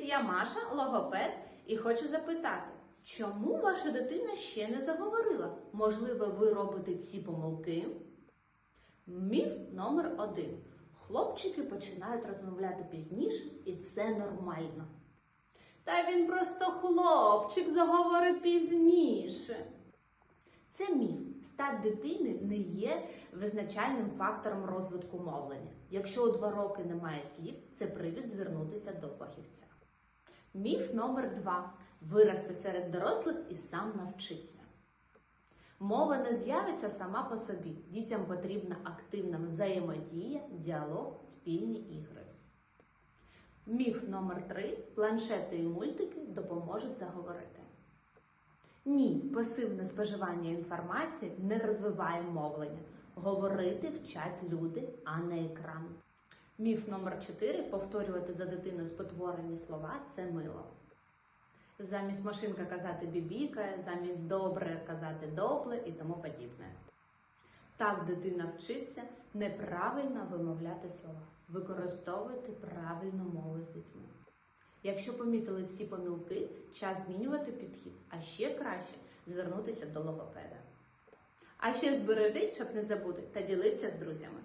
Привіт, я Маша, логопед, і хочу запитати, чому ваша дитина ще не заговорила? Можливо, ви робите ці помилки? Міф номер один. Хлопчики починають розмовляти пізніше, і це нормально. Та він просто хлопчик заговорить пізніше. Це міф. Стать дитини не є визначальним фактором розвитку мовлення. Якщо у два роки немає слів, це привід звернутися до фахівця. Міф номер два. Виросте серед дорослих і сам навчиться. Мова не з'явиться сама по собі. Дітям потрібна активна взаємодія, діалог, спільні ігри. Міф номер три. Планшети і мультики допоможуть заговорити. Ні, пасивне споживання інформації не розвиває мовлення. Говорити вчать люди, а не екран. Міф номер 4 повторювати за дитиною спотворені слова це мило. Замість машинка казати бібікає, замість добре казати допле і тому подібне. Так дитина вчиться неправильно вимовляти слова. Використовуйте правильну мову з дітьми. Якщо помітили ці помилки, час змінювати підхід, а ще краще звернутися до логопеда. А ще збережіть, щоб не забути, та ділитися з друзями.